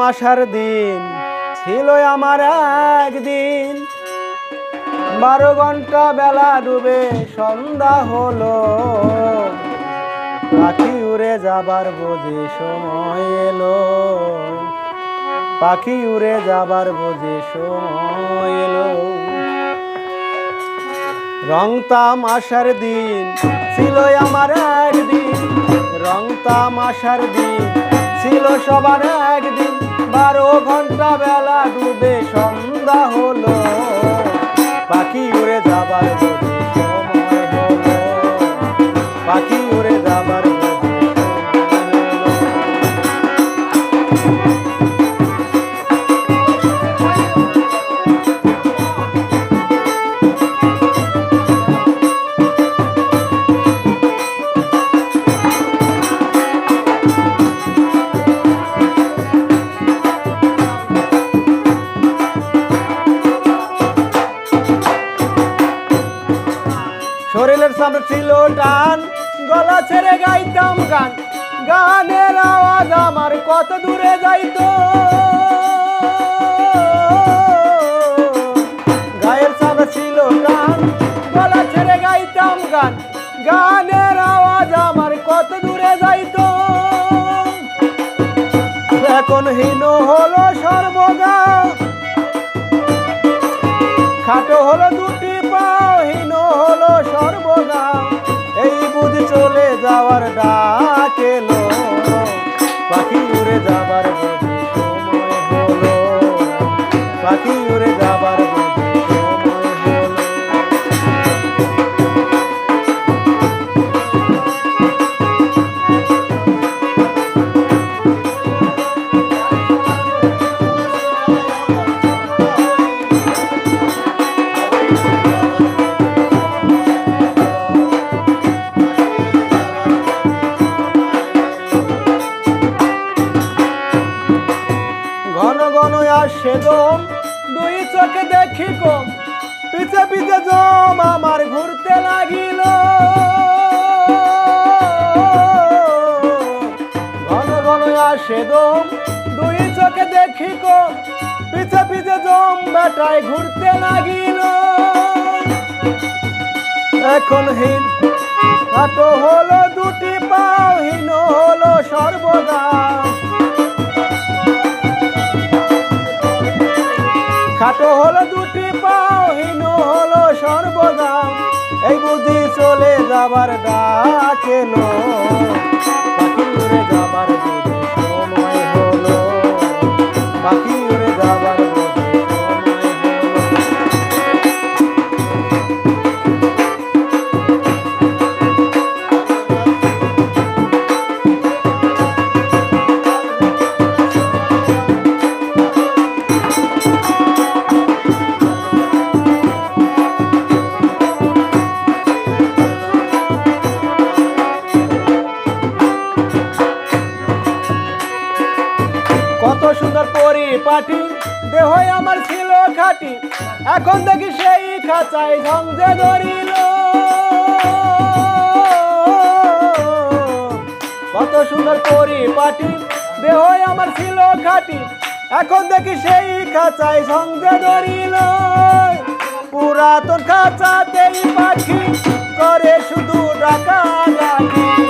Masar দিন ছিল আমার একদিন। বারো ঘণ্টা বেলা ডুবে সন্ধ্যা হলো। পাখি উড়ে যাবার বোঝে সময় এলো। পাখি উড়ে যাবার বোঝে সময় এলো। রং তামাশার দিন ছিল আমার একদিন। রং তামাশার দিন ছিল সবার একদিন। বারো ঘণ্টা বেলা ডুবে সন্ধ্যা হলো। পাখি উড়ে যাবার সময় হলো। পাখি শরীরের সামনে ছিল টান, গলা ছেড়ে গাইতাম গান। গানের আওয়াজ আমার কত দূরে যাইতো। গায়ের সামনে ছিল টান, গলা ছেড়ে গাইতাম গান। গানের আওয়াজ আমার কত দূরে যাইতো। এখন হীন হলো সর্বদা। খাটো হলো দুটি পাও যাওয়ার ডাক পাখি উড়ে যাবার সময় হলো। পাখি উড়ে কম। পিছে পিছে জম আমার ঘুরতে লাগিল। ঘন ঘন আসে দম, দুই চোখে দেখি কম। পিছে পিছে জম বেটায় ঘুরতে লাগিল। এখন হীন হলো দুটি পাও, হীন হলো সর্বদা। এই বুঝি চলে যাবার ডাকেলো পাখি উড়ে যাবার সুন্দর পরিপাটি দেহ আমার ছিল খাটি। এখন দেখি সেই খাঁচায় ঝঞ্ঝে ধরিল। কত সুন্দর পরিপাটি দেহ আমার ছিল খাটি। এখন দেখি সেই খাঁচায় ঝঞ্ঝে ধরিল। পুরাতন খাঁচাতেই পাখি করে শুধু ডাকা ডাকি।